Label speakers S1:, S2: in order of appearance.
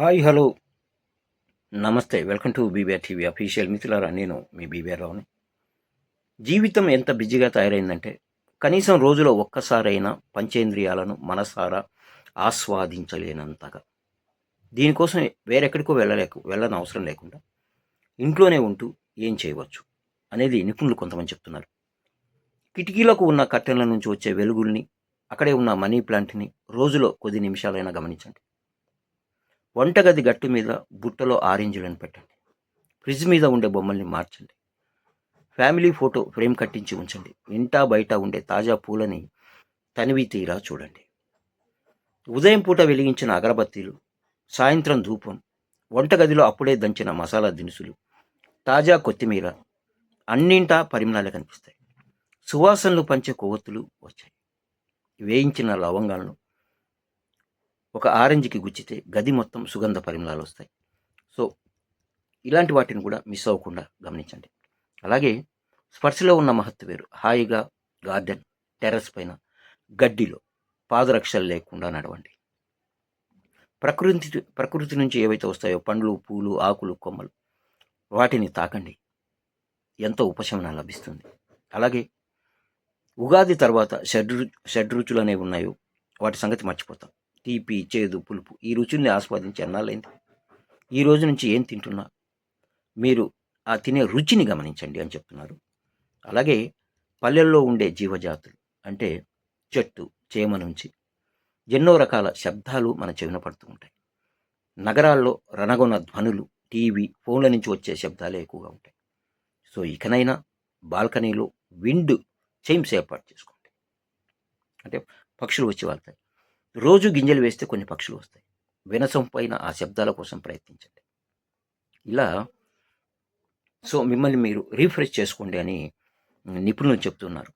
S1: Hi hello నమస్తే. Welcome to BBR TV official మిత్రులారా నేను మీ బీబీఆర్ రావుని. జీవితం ఎంత బిజీగా తయారైందంటే కనీసం రోజులో ఒక్కసారైనా పంచేంద్రియాలను మనసారా ఆస్వాదించలేనంతగా. దీనికోసం వేరెక్కడికో వెళ్ళలేక వెళ్ళని అవసరం లేకుండా ఇంట్లోనే ఉంటూ ఏం చేయవచ్చు అనేది నిపుణులు కొంతమంది చెప్తున్నారు. కిటికీలకు ఉన్న కట్టెల నుంచి వచ్చే వెలుగుల్ని అక్కడే ఉన్న మనీ ప్లాంట్ని రోజులో కొద్ది నిమిషాలైనా గమనించండి. వంటగది గట్టు మీద బుట్టలో ఆరెంజ్లను పెట్టండి. ఫ్రిడ్జ్ మీద ఉండే బొమ్మల్ని మార్చండి. ఫ్యామిలీ ఫోటో ఫ్రేమ్ కట్టించి ఉంచండి. ఇంటా బయట ఉండే తాజా పూలని తనివి తీరా చూడండి. ఉదయం పూట వెలిగించిన అగరబత్తీలు సాయంత్రం ధూపం వంటగదిలో అప్పుడే దంచిన మసాలా దినుసులు తాజా కొత్తిమీర అన్నింటా పరిమళాలే కనిపిస్తాయి. సువాసనలు పంచే కొవ్వొత్తులు వచ్చాయి. వేయించిన లవంగాలను ఒక ఆరెంజ్కి గుచ్చితే గది మొత్తం సుగంధ పరిమళాలు వస్తాయి. సో ఇలాంటి వాటిని కూడా మిస్ అవ్వకుండా గమనించండి. అలాగే స్పర్శలో ఉన్న మహత్తు వేరు. హాయిగా గార్డెన్ టెర్రస్ పైన గడ్డిలో పాదరక్షలు లేకుండా నడవండి. ప్రకృతి ప్రకృతి నుంచి ఏవైతే వస్తాయో పండ్లు పూలు ఆకులు కొమ్మలు వాటిని తాకండి. ఎంతో ఉపశమనం లభిస్తుంది. అలాగే ఉగాది తర్వాత షడ్రు షడ్రుచులు అనేవి ఉన్నాయో వాటి సంగతి మర్చిపోతాం. తీపి చేదు పులుపు ఈ రుచుల్ని ఆస్వాదించి అన్నాళ్ళైంది. ఈ రోజు నుంచి ఏం తింటున్నా? మీరు ఆ తినే రుచిని గమనించండి అని చెప్తున్నారు. అలాగే పల్లెల్లో ఉండే జీవజాతులు అంటే చెట్టు చేమ నుంచి ఎన్నో రకాల శబ్దాలు మన చెవిన పడుతూ ఉంటాయి. నగరాల్లో రణగొన ధ్వనులు టీవీ ఫోన్ల నుంచి వచ్చే శబ్దాలే ఎక్కువగా ఉంటాయి. సో ఇకనైనా బాల్కనీలో విండ్ చైమ్స్ ఏర్పాటు చేసుకోండి. అంటే పక్షులు వచ్చి వాళ్తాయి. రోజు గింజలు వేస్తే కొన్ని పక్షులు వస్తాయి. వినసం పైన ఆ శబ్దాల కోసం ప్రయత్నించండి. ఇలా సో మిమ్మల్ని మీరు రీఫ్రెష్ చేసుకోండి అని నిపుణులు చెప్తున్నారు.